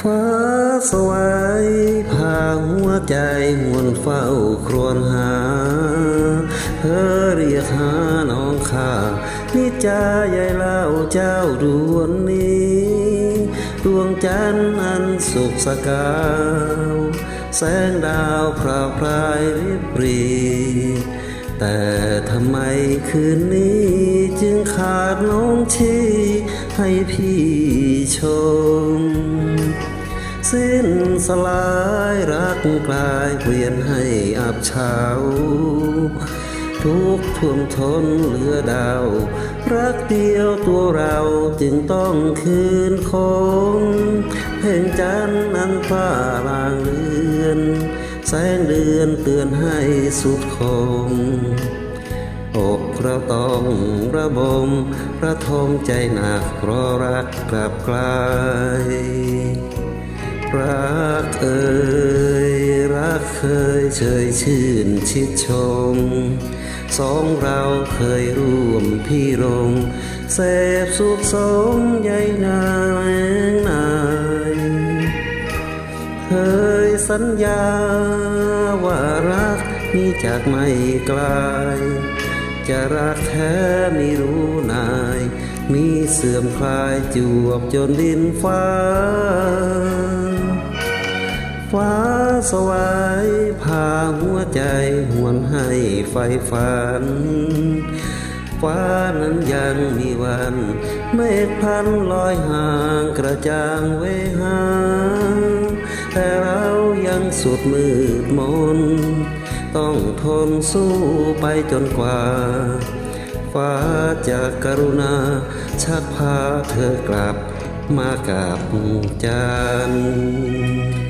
ฟ้าสวายพาหัวใจหวนเฝ้าครวญหา เธอเรียกหาน้องข้านิจาใหญ่เล่าเจ้าดวนนี้ ดวงจันทร์อันสุขสกาว แสงดาวพราวพรายริบรีแต่ทำไมคืนนี้จึงขาดน้องชีให้พี่ชม สิ้นสลายรักกลายเปลี่ยนให้อับเฉาทุกท่วมทนเหลือดาว รักเดียวตัวเราจึงต้องคืนคงเพ่งจันทร์นั้นฟ้าลางเลือน แสงเดือนเตือนให้สุดคงอกเราต้องระบมระทมใจหนักเพราะรักกลับกลาย รักเอ่ยรักเคยเชยชื่นชิดชม สองเราเคยร่วมพี่รงเสพสุขสมใยนาแมงนายเคยสัญญาว่ารักนี้จากไม่ไกลจะรักแท้ไม่รู้นาย มีเสื่อมคลายจวบจนดินฟ้า สวายพาหัวใจหวนให้ไฟฝัน ฟ้านั้นยังมีวัน เมฆพันลอยห่างกระจ่างเวหา แต่เรายังสุดมืดมน ต้องทนสู้ไปจนกว่า ฟ้าจะกรุณา ชักพาเธอกลับมากับจันทร์